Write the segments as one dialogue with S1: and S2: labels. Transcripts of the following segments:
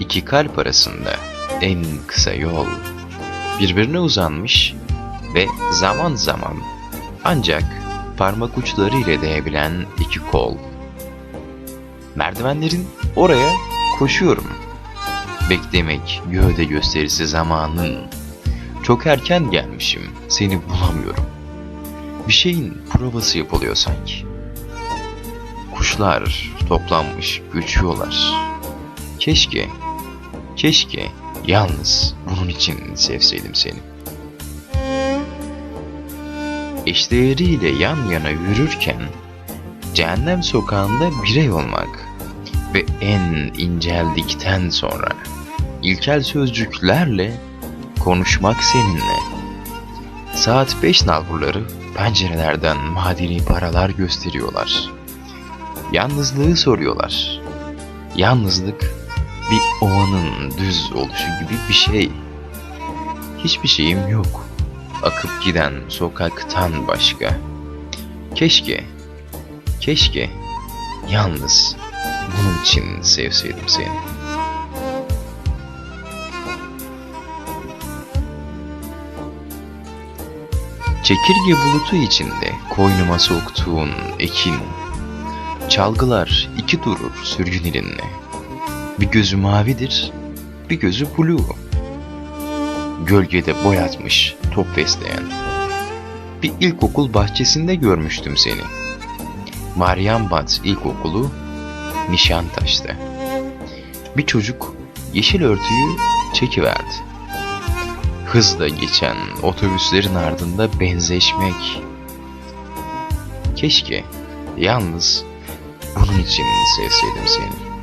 S1: iki kalp arasında en kısa yol. Birbirine uzanmış ve zaman zaman ancak parmak uçları ile değebilen iki kol. Merdivenlerin oraya koşuyorum. Beklemek gövde gösterisi zamanın. Çok erken gelmişim, seni bulamıyorum. Bir şeyin provası yapılıyor sanki. Kuşlar toplanmış, göçüyorlar. Keşke, keşke yalnız bunun için sevseydim seni. Eşdeğeriyle yan yana yürürken cehennem sokağında birey olmak ve en inceldikten sonra ilkel sözcüklerle konuşmak seninle. Saat 5 nalburları pencerelerden madeni paralar gösteriyorlar. Yalnızlığı soruyorlar. Yalnızlık bir ovanın düz oluşu gibi bir şey. Hiçbir şeyim yok. Akıp giden sokaktan başka. Keşke, keşke yalnız bunun için sevseydim seni. Çekirge bulutu içinde koynuma soktuğun ekin. Çalgılar iki durur sürgün elinle. Bir gözü mavidir, bir gözü blue. Gölgede boyatmış top besleyen. Bir ilkokul bahçesinde görmüştüm seni. Meryem Bat İlkokulu Nişantaş'ta. Bir çocuk yeşil örtüyü çekiverdi. Hızla geçen otobüslerin ardında benzeşmek. Keşke yalnız bunun için sevseydim seni.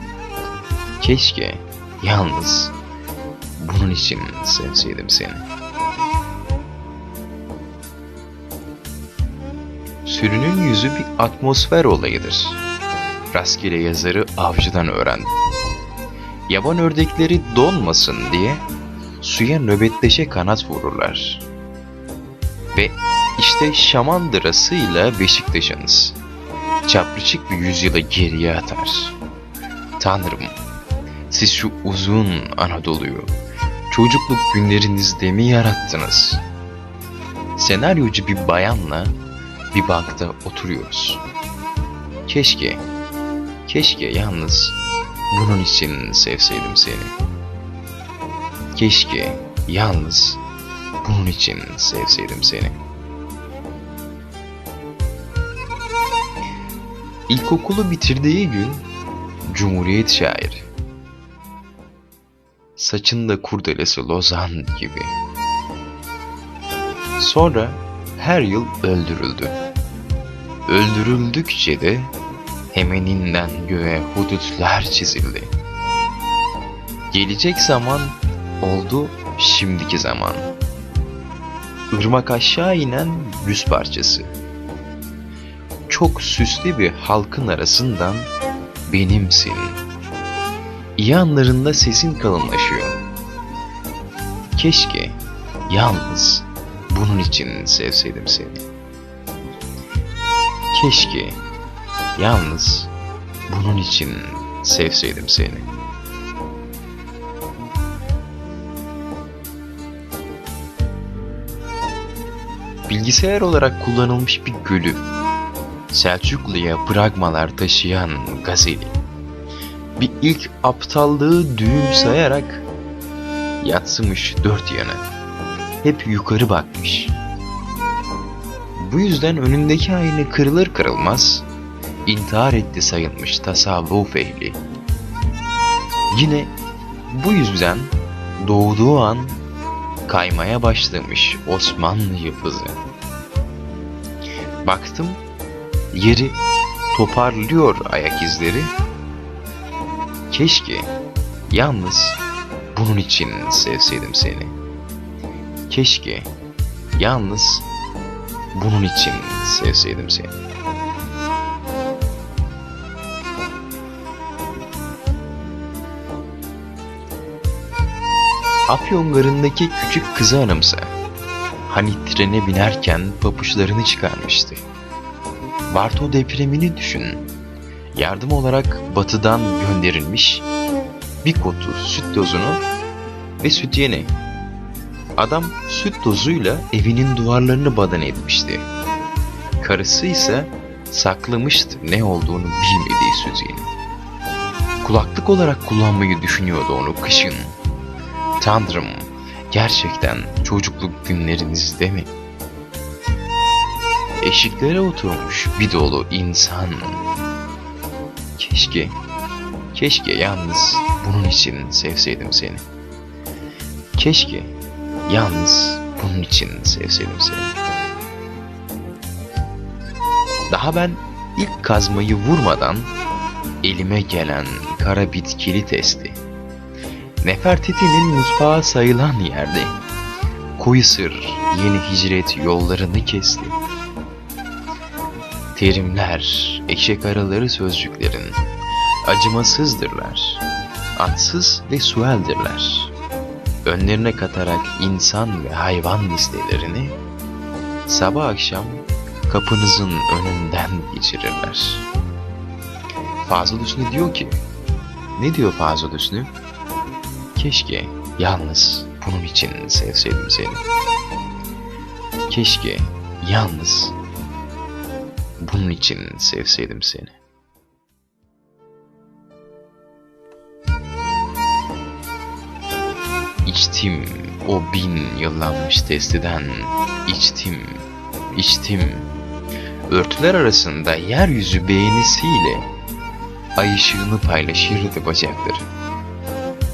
S1: Keşke yalnız bunun için sevseydim seni. Sürünün yüzü bir atmosfer olayıdır. Rastgele yazarı avcıdan öğrendim. Yaban ördekleri donmasın diye suya nöbetleşe kanat vururlar. Ve işte şamandırasıyla Beşiktaş'ınız çaprıçık bir yüzyıla geriye atar. Tanrım, siz şu uzun Anadolu'yu çocukluk günlerinizde mi yarattınız? Senaryocu bir bayanla bir bankta oturuyoruz. Keşke, keşke yalnız bunun için sevseydim seni. Keşke yalnız bunun için sevseydim seni. İlkokulu bitirdiği gün Cumhuriyet şairi. Saçında kurdelesi lozan gibi. Sonra her yıl öldürüldü. Öldürüldükçe de hemeninden göğe hudutlar çizildi. Gelecek zaman oldu şimdiki zaman. Irmak aşağı inen yüz parçası. Çok süslü bir halkın arasından benimsin. İyi anlarında sesin kalınlaşıyor. Keşke yalnız bunun için sevseydim seni. Keşke yalnız bunun için sevseydim seni. Bilgisayar olarak kullanılmış bir gölü, Selçuklu'ya pragmalar taşıyan gazeli, bir ilk aptallığı düğüm sayarak yatsımış dört yana, hep yukarı bakmış. Bu yüzden önündeki ayna kırılır kırılmaz, intihar etti sayılmış tasavvuf ehli. Yine bu yüzden doğduğu an kaymaya başlamış Osmanlı yıldızı. Baktım yeri toparlıyor ayak izleri. Keşke yalnız bunun için sevseydim seni. Keşke yalnız bunun için sevseydim seni. Afyon garındaki küçük kızı anımsa. Hani trene binerken papuçlarını çıkarmıştı. Varto depremini düşün. Yardım olarak batıdan gönderilmiş bir kutu süt dozunu ve süt yeni. Adam süt dozuyla evinin duvarlarını badan etmişti. Karısı ise saklamıştı ne olduğunu bilmediği süt yeni. Kulaklık olarak kullanmayı düşünüyordu onu kışın. Tanrım, gerçekten çocukluk günlerinizde mi? Eşiklere oturmuş bir dolu insan. Keşke, keşke yalnız bunun için sevseydim seni. Keşke yalnız bunun için sevseydim seni. Daha ben ilk kazmayı vurmadan elime gelen kara bitkili testi. Nefertiti'nin mutfağı sayılan yerde koyu sır yeni hicret yollarını kesti. Terimler, eşek araları sözcüklerin acımasızdırlar, atsız ve sueldirler. Önlerine katarak insan ve hayvan listelerini sabah akşam kapınızın önünden geçirirler. Fazıl Hüsnü diyor ki, ne diyor Fazıl Hüsnü? Keşke yalnız bunun için sevseydim seni. Keşke yalnız bunun için sevseydim seni. İçtim o bin yıllanmış testiden, içtim, içtim. Örtüler arasında yeryüzü beğenisiyle ay ışığını paylaşırdı bacakları.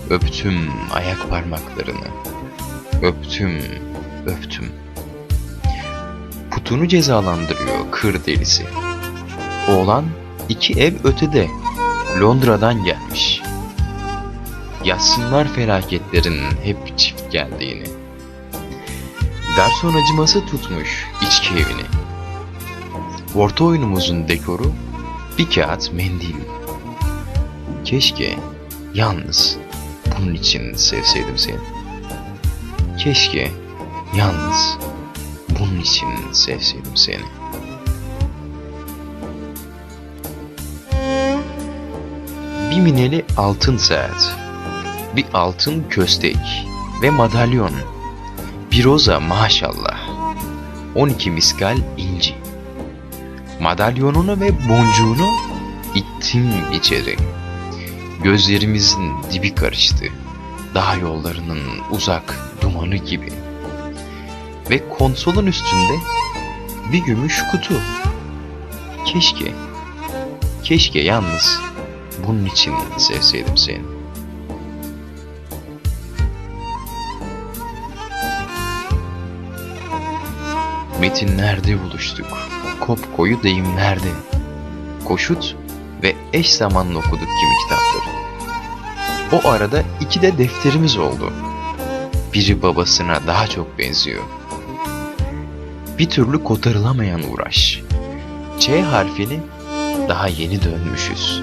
S1: Öptüm ayak parmaklarını, öptüm, öptüm. Putunu cezalandırıyor kır delisi. Oğlan iki ev ötede, Londra'dan gelmiş. Yazsınlar felaketlerin hep çift geldiğini. Garson acıması tutmuş içki evini. Orta oyunumuzun dekoru bir kağıt mendil. Keşke yalnız bunun için sevseydim seni. Keşke yalnız bunun için sevseydim seni. Bir mineli altın saat, bir altın köstek ve madalyon, bir roza maşallah, 12 miskal inci. Madalyonunu ve boncuğunu ittim içeri. Gözlerimizin dibi karıştı. Dağ yollarının uzak dumanı gibi. Ve konsolun üstünde bir gümüş kutu. Keşke, keşke yalnız bunun için sevseydim seni. Metinlerde buluştuk. Kop koyu deyimlerde. Koşut ve eş zamanlı okuduk kimi kitapları. O arada iki de defterimiz oldu. Biri babasına daha çok benziyor. Bir türlü kotarılamayan uğraş. Ç harfini daha yeni dönmüşüz.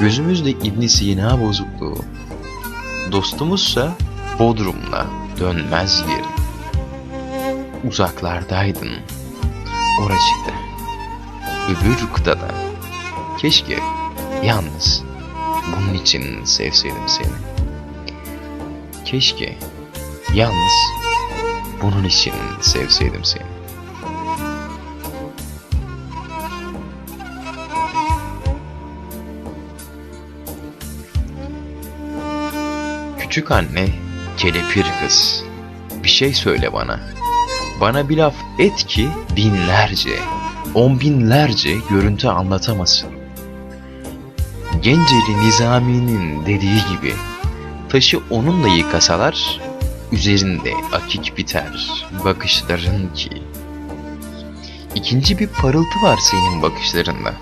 S1: Gözümüzde İbn Sina bozukluğu. Dostumuzsa Bodrum'la dönmez geri. Uzaklardaydın. Oracıkta. Öbür kıtada. Keşke yalnız bunun için sevseydim seni. Keşke yalnız bunun için sevseydim seni. Küçük anne, kelepir kız. Bir şey söyle bana. Bana bir laf et ki binlerce, on binlerce görüntü anlatamasın. Genceli Nizami'nin dediği gibi taşı onunla yıkasalar üzerinde akik biter bakışların ki. İkinci bir parıltı var senin bakışlarında.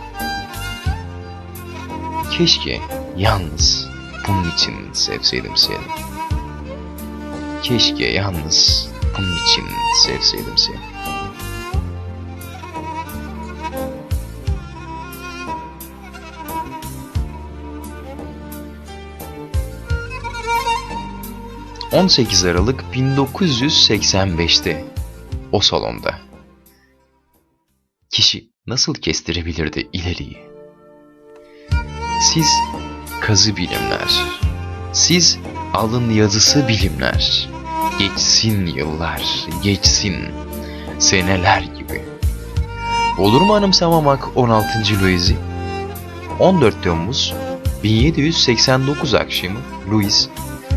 S1: Keşke yalnız bunun için sevseydim seni. Keşke yalnız bunun için sevseydim seni. ...18 Aralık 1985'te... ...o salonda... ...kişi nasıl kestirebilirdi ileriyi? Siz kazı bilimler, Siz alın yazısı bilimler. Geçsin yıllar, geçsin seneler gibi. Olur mu anımsamamak 16. Louis'i? 14 Temmuz 1789 akşamı Louis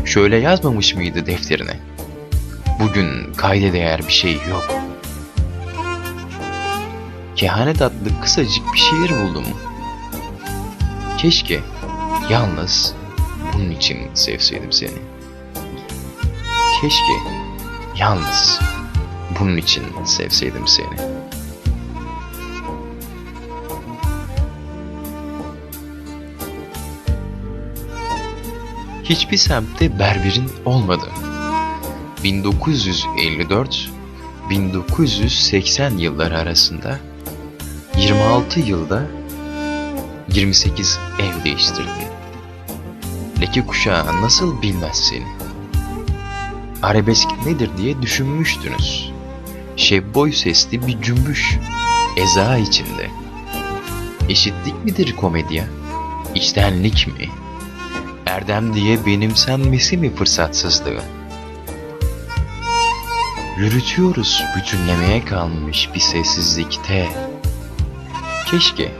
S1: şöyle yazmamış mıydı defterine? Bugün kayda değer bir şey yok. Kehanet adlı kısacık bir şiir buldum. Keşke yalnız bunun için sevseydim seni. Keşke yalnız bunun için sevseydim seni. Hiçbir semtte berberin olmadı. 1954-1980 yılları arasında 26 yılda 28 ev değiştirdin. Leke kuşağı nasıl bilmez seni? Arabesk nedir diye düşünmüştünüz. Şebboy sesli bir cümbüş, eza içinde. Eşitlik midir komedya? İçtenlik mi? Erdem diye benimsenmesi mi fırsatsızlığı? Yürütüyoruz bütünlemeye kalmış bir sessizlikte. Keşke,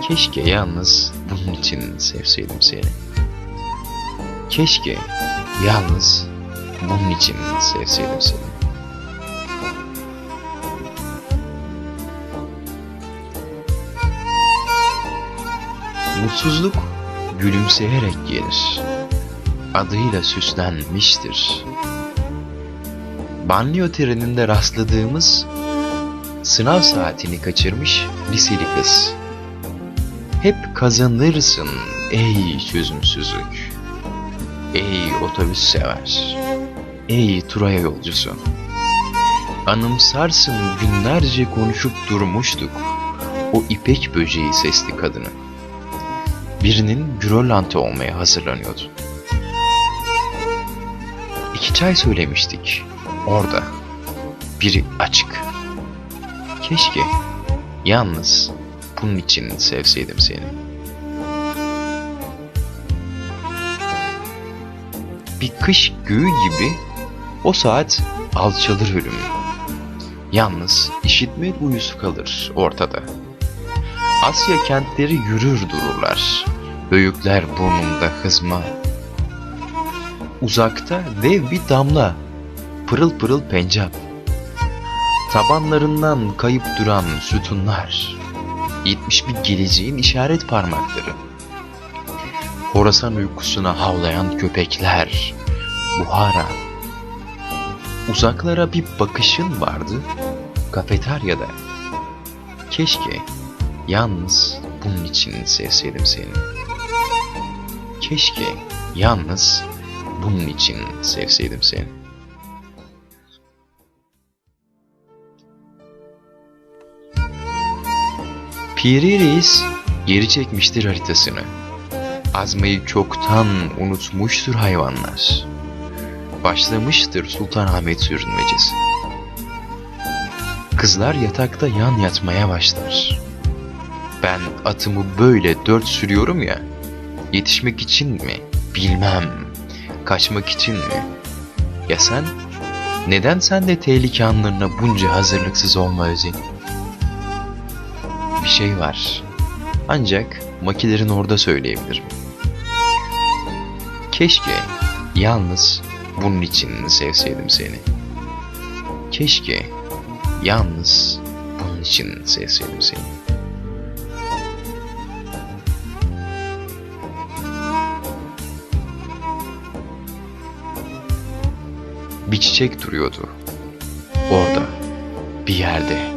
S1: keşke yalnız bunun için sevseydim seni. Keşke yalnız bunun için sevseydim seni. Mutsuzluk gülümseyerek gelir. Adıyla süslenmiştir. Banliyö treninde rastladığımız sınav saatini kaçırmış liseli kız. Hep kazanırsın ey çözümsüzlük. Ey otobüs sever. Ey Turaya yolcusu. Anımsarsın günlerce konuşup durmuştuk. O ipek böceği sesli kadını. Birinin Grönland'ı olmaya hazırlanıyordu. İki çay söylemiştik. Orada. Biri açık. Keşke yalnız bunun için sevseydim seni. Bir kış göğü gibi o saat alçalır ölüm. Yalnız işitme duyusu kalır ortada. Asya kentleri yürür dururlar. Büyükler burnumda hızma. Uzakta dev bir damla. Pırıl pırıl pencap. Tabanlarından kayıp duran sütunlar. Gitmiş bir geleceğin işaret parmakları. Horasan uykusuna havlayan köpekler. Buhara. Uzaklara bir bakışın vardı. Kafeteryada. Keşke yalnız bunun için sevseydim seni. Keşke yalnız bunun için sevseydim seni. Piri Reis geri çekmiştir haritasını. Azmayı çoktan unutmuştur hayvanlar. Başlamıştır Sultanahmet sürünmecesi. Kızlar yatakta yan yatmaya başlar. Ben atımı böyle dört sürüyorum ya. Yetişmek için mi? Bilmem. Kaçmak için mi? Ya sen? Neden sen de tehlike anlarına bunca hazırlıksız olma özeni? Bir şey var. Ancak makilerin orada söyleyebilirim. Keşke yalnız bunun için sevseydim seni. Keşke yalnız bunun için sevseydim seni. Bir çiçek duruyordu. Orada. Bir yerde.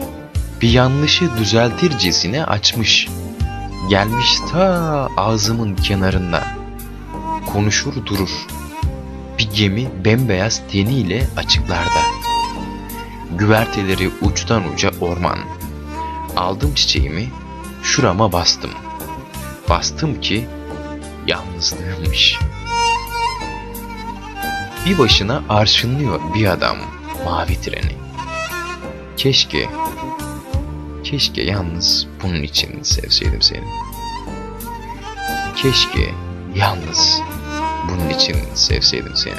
S1: Bir yanlışı düzeltircesine açmış. Gelmiş ta ağzımın kenarında. Konuşur durur. Bir gemi bembeyaz teniyle açıklarda. Güverteleri uçtan uca orman. Aldım çiçeğimi, şurama bastım. Bastım ki yalnızlığımmış. Bir başına arşınlıyor bir adam mavi treni. Keşke, keşke yalnız bunun için sevseydim seni. Keşke yalnız bunun için sevseydim seni.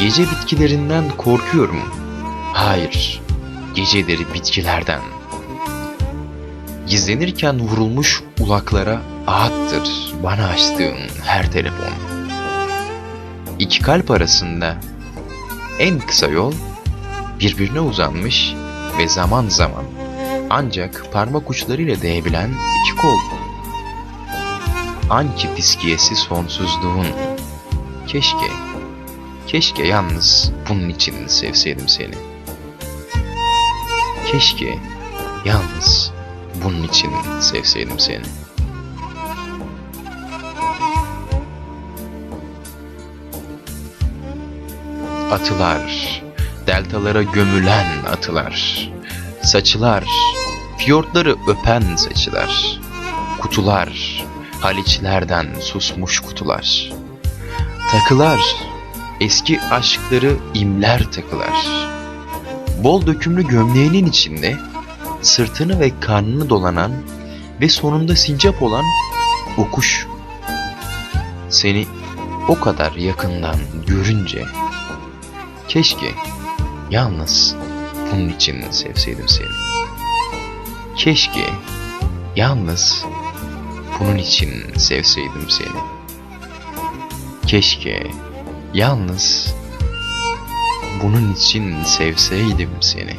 S1: Gece bitkilerinden korkuyorum. Hayır, geceleri bitkilerden. Gizlenirken vurulmuş ulaklara ağıttır bana açtığın her telefon. İki kalp arasında en kısa yol birbirine uzanmış ve zaman zaman ancak parmak uçlarıyla değebilen iki kol. Anki fiskiyesi sonsuzluğun. Keşke, keşke yalnız bunun için sevseydim seni. Keşke yalnız bunun için sevseydim seni. Atılar, deltalara gömülen atılar, saçılar, fiyortları öpen saçılar, kutular, haliçlerden susmuş kutular, takılar, eski aşkları imler takılar, bol dökümlü gömleğinin içinde sırtını ve karnını dolanan ve sonunda sincap olan o kuş. Seni o kadar yakından görünce keşke yalnız bunun için sevseydim seni. Keşke yalnız bunun için sevseydim seni. Keşke yalnız bunun için sevseydim seni.